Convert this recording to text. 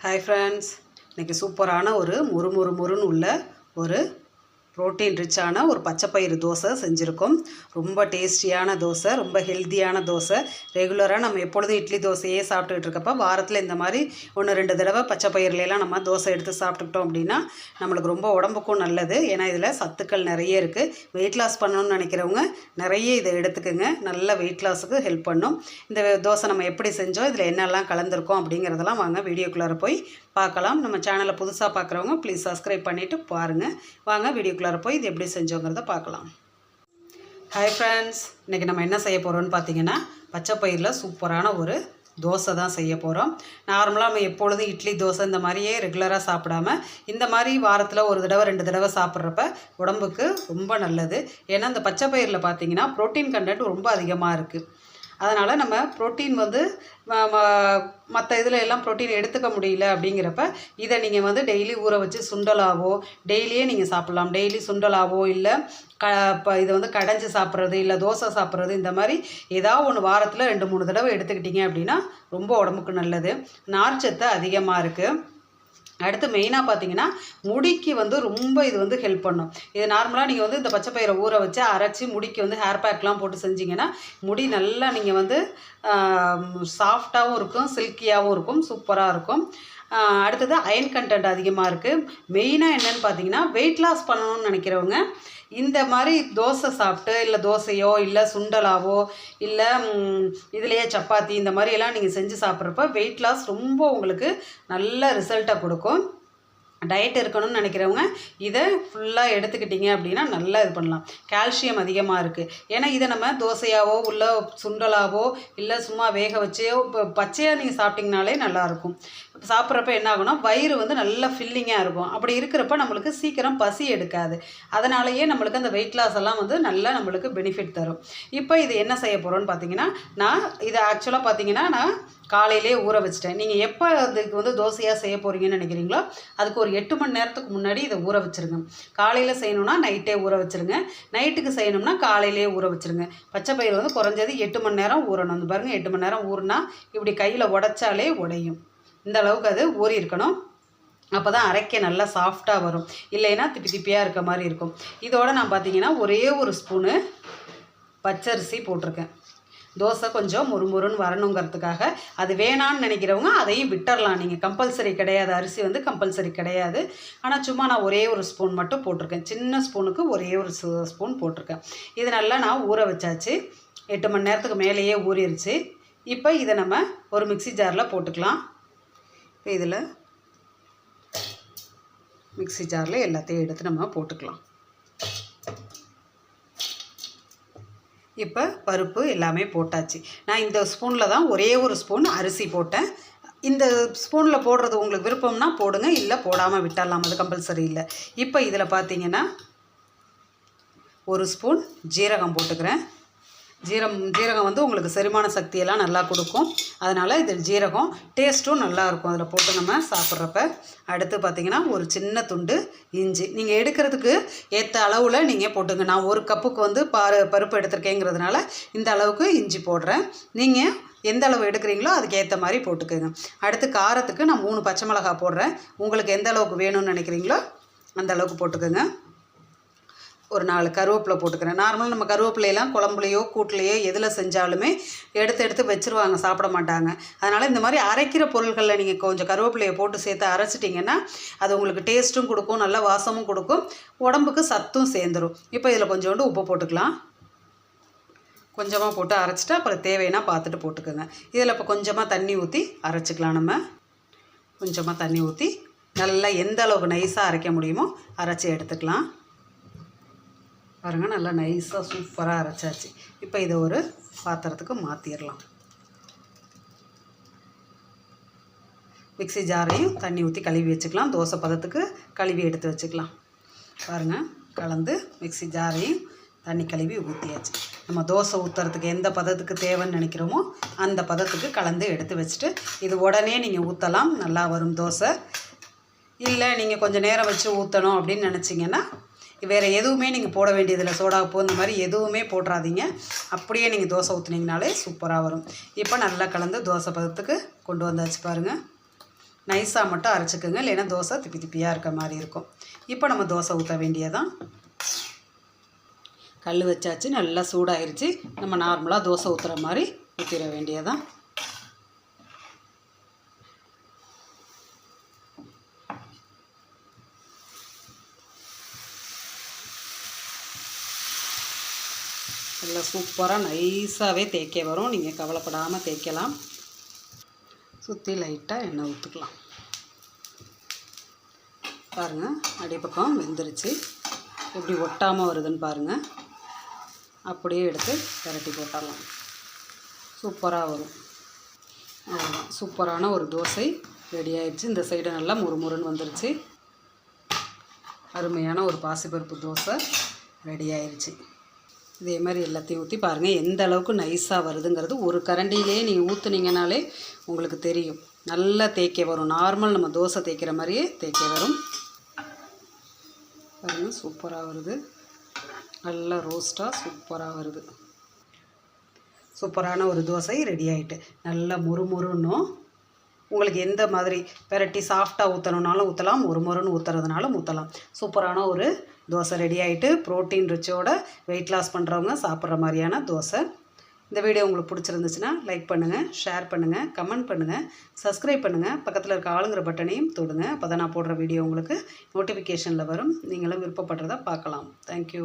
Hi friends இன்றைக்கி சூப்பரான ஒரு முறுமுறுமுறுன்னு முறுன்னு உள்ள ஒரு புரோட்டீன் ரிச்சான ஒரு பச்சைப்பயிறு தோசை செஞ்சுருக்கோம். ரொம்ப டேஸ்டியான தோசை ரொம்ப ஹெல்த்தியான தோசை. ரெகுலராக நம்ம எப்பொழுதும் இட்லி தோசையே சாப்பிட்டுக்கிட்டு இருக்கப்போ வாரத்தில் இந்த மாதிரி ஒன்று ரெண்டு தடவை பச்சைப்பயிறுலாம் நம்ம தோசை எடுத்து சாப்பிட்டுக்கிட்டோம் அப்படின்னா நம்மளுக்கு ரொம்ப உடம்புக்கும் நல்லது. ஏன்னா இதில் சத்துக்கள் நிறைய இருக்குது வெயிட் லாஸ் பண்ணணும்னு நினைக்கிறவங்க நிறைய இதை எடுத்துக்கோங்க. நல்ல வெயிட் லாஸுக்கு ஹெல்ப் பண்ணும். இந்த தோசை நம்ம எப்படி செஞ்சோம் இதில் என்னெல்லாம் கலந்துருக்கோம் அப்படிங்கிறதெல்லாம் வாங்க வீடியோக்குள்ளார போய் பார்க்கலாம். நம்ம சேனலை புதுசாக பார்க்குறவங்க ப்ளீஸ் சப்ஸ்கிரைப் பண்ணிவிட்டு பாருங்கள் வாங்க வீடியோக்குள்ளார போய் இது எப்படி செஞ்சோங்கிறத பார்க்கலாம். ஹாய் ஃப்ரெண்ட்ஸ் இன்றைக்கி நம்ம என்ன செய்ய போகிறோம்னு பார்த்தீங்கன்னா பச்சை பயிரில் சூப்பரான ஒரு தோசை தான் செய்ய போகிறோம் நார்மலாக நம்ம எப்பொழுதும் இட்லி தோசை இந்த மாதிரியே ரெகுலராக சாப்பிடாம இந்த மாதிரி வாரத்தில் ஒரு தடவை ரெண்டு தடவை சாப்பிட்றப்ப உடம்புக்கு ரொம்ப நல்லது. ஏன்னா இந்த பச்சைப்பயிரில் பார்த்தீங்கன்னா ப்ரோட்டீன் கண்டென்ட் ரொம்ப அதிகமாக இருக்குது அதனால் நம்ம ப்ரோட்டீன் வந்து மற்ற இதில் எல்லாம் ப்ரோட்டீன் எடுத்துக்க முடியல அப்படிங்கிறப்ப இதை நீங்கள் வந்து டெய்லி ஊற வச்சு சுண்டலாவோ டெய்லியே நீங்கள் சாப்பிட்லாம். டெய்லி சுண்டலாவோ இல்லை க இப்போ இதை வந்து கடைஞ்சி சாப்பிட்றது இல்லை தோசை சாப்பிட்றது இந்த மாதிரி ஏதாவது ஒன்று வாரத்தில் ரெண்டு மூணு தடவை எடுத்துக்கிட்டிங்க அப்படின்னா ரொம்ப உடம்புக்கு நல்லது. நார்ச்சத்து அதிகமாக இருக்குது அடுத்து மெயினாக பார்த்தீங்கன்னா முடிக்கு வந்து ரொம்ப இது வந்து ஹெல்ப் பண்ணும். இது நார்மலாக நீங்கள் வந்து இந்த பச்சை பயிரை ஊற வச்சு அரைச்சி முடிக்கு வந்து ஹேர் பேக்லாம் போட்டு செஞ்சிங்கன்னா முடி நல்லா நீங்கள் வந்து சாஃப்டாகவும் இருக்கும் சில்கியாகவும் இருக்கும் சூப்பராக இருக்கும். அடுத்தது அயன் கண்டென்ட் அதிகமாக இருக்குது மெயினாக என்னென்னு பார்த்தீங்கன்னா வெயிட் லாஸ் பண்ணணும்னு நினைக்கிறவங்க இந்த மாதிரி தோசை சாப்பிட்டு இல்லை தோசையோ இல்லை சுண்டலாவோ இல்லை இதுலேயே சப்பாத்தி இந்த மாதிரியெல்லாம் நீங்கள் செஞ்சு சாப்பிட்றப்ப வெயிட் லாஸ் ரொம்ப உங்களுக்கு நல்ல ரிசல்ட்டை கொடுக்கும். டயட் இருக்கணும்னு நினைக்கிறவங்க இதை ஃபுல்லாக எடுத்துக்கிட்டிங்க அப்படின்னா நல்லா இது பண்ணலாம். கால்சியம் அதிகமாக இருக்குது ஏன்னா இதை நம்ம தோசையாவோ உள்ள சுண்டலாவோ இல்லை சும்மா வேக வச்சோ இப்போ பச்சையாக நீங்கள் சாப்பிட்டிங்கனாலே நல்லாயிருக்கும் சாப்பிட்றப்ப என்ன ஆகும்னா வயிறு வந்து நல்லா ஃபில்லிங்காக இருக்கும். அப்படி இருக்கிறப்ப நம்மளுக்கு சீக்கிரம் பசி எடுக்காது. அதனாலேயே நம்மளுக்கு அந்த வெயிட் லாஸ் எல்லாம் வந்து நல்லா நம்மளுக்கு பெனிஃபிட் தரும். இப்போ இது என்ன செய்ய போகிறோன்னு பார்த்தீங்கன்னா நான் இதை ஆக்சுவலாக பார்த்தீங்கன்னா நான் காலையிலே ஊற வச்சிட்டேன். நீங்கள் எப்போ அதுக்கு வந்து தோசையாக செய்ய போகிறீங்கன்னு நினைக்கிறீங்களோ அதுக்கு ஒரு எட்டு மணி நேரத்துக்கு முன்னாடி இதை ஊற வச்சுருங்க. காலையில் செய்யணும்னா நைட்டே ஊற வச்சுருங்க. நைட்டுக்கு செய்யணும்னா காலையிலே ஊற வச்சுருங்க. பச்சை பயிர் வந்து குறைஞ்சது எட்டு மணி நேரம் ஊறணும். வந்து பாருங்கள் எட்டு மணி நேரம் ஊறினா இப்படி கையில் உடச்சாலே உடையும். இந்த அளவுக்கு அது ஊறி இருக்கணும். அப்போ தான் அரைக்க நல்லா சாஃப்டாக வரும். இல்லைன்னா திப்பி திப்பியாக இருக்க மாதிரி இருக்கும். இதோடு நான் பார்த்தீங்கன்னா ஒரே ஒரு ஸ்பூனு பச்சரிசி போட்டிருக்கேன். தோசை கொஞ்சம் முறுமுறுன்னு வரணுங்கிறதுக்காக. அது வேணான்னு நினைக்கிறவங்க அதையும் விட்டுறலாம். நீங்கள் கம்பல்சரி கிடையாது. அரிசி வந்து கம்பல்சரி கிடையாது. ஆனால் சும்மா நான் ஒரே ஒரு ஸ்பூன் மட்டும் போட்டிருக்கேன். சின்ன ஸ்பூனுக்கு ஒரே ஒரு ஸ்பூன் போட்டிருக்கேன். இது நல்லா நான் ஊற வச்சாச்சு. எட்டு மணி நேரத்துக்கு மேலேயே ஊறிடுச்சு இப்போ இதை நம்ம ஒரு மிக்சி ஜாரில் போட்டுக்கலாம். இப்போ இதில் மிக்சி ஜாரில் எல்லாத்தையும் எடுத்து நம்ம போட்டுக்கலாம். இப்போ பருப்பு எல்லாமே போட்டாச்சு. நான் இந்த ஸ்பூனில் தான் ஒரே ஒரு ஸ்பூன் அரிசி போட்டேன். இந்த ஸ்பூனில் போடுறது உங்களுக்கு விருப்பம்னா போடுங்க இல்லை போடாமல் விட்டுடலாம் அது கம்பல்சரி இல்லை. இப்போ இதில் பார்த்தீங்கன்னா ஒரு ஸ்பூன் ஜீரகம் போட்டுக்கிறேன். ஜீரம் ஜீரகம் வந்து உங்களுக்கு செரிமான சக்தியெல்லாம் நல்லா கொடுக்கும். அதனால் இது ஜீரகம் டேஸ்ட்டும் நல்லாயிருக்கும் அதில் போட்டு நம்ம சாப்பிட்றப்ப. அடுத்து பார்த்திங்கன்னா ஒரு சின்ன துண்டு இஞ்சி. நீங்கள் எடுக்கிறதுக்கு ஏற்ற அளவில் நீங்கள் போட்டுங்க. நான் ஒரு கப்புக்கு வந்து பாரு பருப்பு எடுத்திருக்கேங்கிறதுனால இந்த அளவுக்கு இஞ்சி போடுறேன். நீங்கள் எந்த அளவு எடுக்கிறீங்களோ அதுக்கு ஏற்ற மாதிரி போட்டுக்கோங்க. அடுத்து காரத்துக்கு நான் மூணு பச்சை மிளகா போடுறேன். உங்களுக்கு எந்த அளவுக்கு வேணும்னு நினைக்கிறீங்களோ அந்த அளவுக்கு போட்டுக்கோங்க. ஒரு நாலு கருவேப்பிலை போட்டுக்கிறேன். நார்மலாக நம்ம கருவேப்பிலையெல்லாம் குழம்புலையோ கூட்டிலையோ எதில் செஞ்சாலுமே எடுத்து எடுத்து வச்சுருவாங்க சாப்பிட மாட்டாங்க. அதனால் இந்த மாதிரி அரைக்கிற பொருள்களில் நீங்கள் கொஞ்சம் கருவேப்பிலையை போட்டு சேர்த்து அரைச்சிட்டிங்கன்னா அது உங்களுக்கு டேஸ்ட்டும் கொடுக்கும் நல்ல வாசமும் கொடுக்கும் உடம்புக்கு சத்தும் சேர்ந்துடும் இப்போ இதில் கொஞ்சோண்டு உப்பு போட்டுக்கலாம். கொஞ்சமாக போட்டு அரைச்சிட்டு அப்புறம் தேவைன்னா பார்த்துட்டு போட்டுக்கோங்க. இதில் இப்போ கொஞ்சமாக தண்ணி ஊற்றி அரைச்சிக்கலாம் நம்ம. கொஞ்சமாக தண்ணி ஊற்றி நல்லா எந்த அளவுக்கு நைஸாக அரைக்க முடியுமோ அரைச்சி எடுத்துக்கலாம். பாருங்கள் நல்லா நைஸாக சூப்பராக அரைச்சாச்சு. இப்போ இதை ஒரு பாத்திரத்துக்கு மாற்றிடலாம் மிக்சி ஜாரையும் தண்ணி ஊற்றி கழுவி வச்சுக்கலாம். தோசை பதத்துக்கு கழுவி எடுத்து வச்சுக்கலாம். பாருங்கள் கலந்து மிக்சி ஜாரையும் தண்ணி கழுவி ஊற்றியாச்சு நம்ம தோசை ஊற்றுறதுக்கு எந்த பதத்துக்கு தேவைன்னு நினைக்கிறோமோ அந்த பதத்துக்கு கலந்து எடுத்து வச்சுட்டு இது உடனே நீங்கள் ஊற்றலாம் நல்லா வரும் தோசை. இல்லை நீங்கள் கொஞ்சம் நேரம் வச்சு ஊற்றணும் அப்படின்னு நினச்சிங்கன்னா வேறு எதுவுமே நீங்கள் போட வேண்டியதில்லை. சோடா உப்பு இந்த மாதிரி எதுவுமே போட்டுறாதீங்க அப்படியே நீங்கள் தோசை ஊற்றுனீங்கனாலே சூப்பராக வரும். இப்போ நல்லா கலந்து தோசை பதத்துக்கு கொண்டு வந்தாச்சு பாருங்கள் நைஸாக மட்டும் அரைச்சிக்கோங்க. இல்லைன்னா தோசை திப்பி திப்பியாக இருக்க மாதிரி இருக்கும். இப்போ நம்ம தோசை ஊற்ற வேண்டியதான் கல் வச்சாச்சு. நல்லா சூடாயிருச்சு. நம்ம நார்மலாக தோசை ஊற்றுற மாதிரி ஊற்றிட வேண்டியதான் நல்லா சூப்பராக நைஸாகவே தேய்க்க வரும். நீங்கள் கவலைப்படாமல் தேய்க்கலாம். சுற்றி லைட்டாக எண்ணெய் ஊற்றுக்கலாம் பாருங்கள் அடிப்பக்கம் வெந்துருச்சு. எப்படி ஒட்டாமல் வருதுன்னு பாருங்கள் அப்படியே எடுத்து விரட்டி போட்டலாம் சூப்பராக வரும். அவ்வளோதான் சூப்பரான ஒரு தோசை ரெடி ஆயிடுச்சு. இந்த சைடு நல்லா முறுமுறுன்னு வந்துருச்சு. அருமையான ஒரு பாசிப்பருப்பு தோசை ரெடி ஆயிடுச்சு. இதே மாதிரி எல்லாத்தையும் ஊற்றி பாருங்கள் எந்த அளவுக்கு நைஸாக வருதுங்கிறது ஒரு கரண்டியிலே நீங்கள் ஊற்றுனீங்கனாலே உங்களுக்கு தெரியும். நல்லா தேய்க்க வரும். நார்மல் நம்ம தோசை தேய்க்கிற மாதிரியே தேய்க்க வரும். பாருங்கள் சூப்பராக வருது. நல்லா ரோஸ்ட்டாக சூப்பராக வருது. சூப்பரான ஒரு தோசை ரெடி ஆகிட்டு நல்லா முறுமுறுன்னும் உங்களுக்கு எந்த மாதிரி பெரட்டி சாஃப்டாக ஊற்றணுன்னாலும் ஊற்றலாம் ஒரு முறைன்னு ஊற்றுறதுனாலும் ஊற்றலாம் சூப்பரான ஒரு தோசை ரெடி ஆகிட்டு ப்ரோட்டீன் ரிச்சோட வெயிட் லாஸ் பண்ணுறவங்க சாப்பிட்ற மாதிரியான தோசை. இந்த வீடியோ உங்களுக்கு பிடிச்சிருந்துச்சுன்னா லைக் பண்ணுங்கள் ஷேர் பண்ணுங்கள் கமெண்ட் பண்ணுங்கள் சப்ஸ்கிரைப் பண்ணுங்கள் பக்கத்தில் இருக்க ஆளுங்கிற பட்டனையும் தொடுங்க. அப்போ தான் நான் போடுற வீடியோ உங்களுக்கு நோட்டிஃபிகேஷனில் வரும். நீங்களும் விருப்பப்படுறத பார்க்கலாம். தேங்க்யூ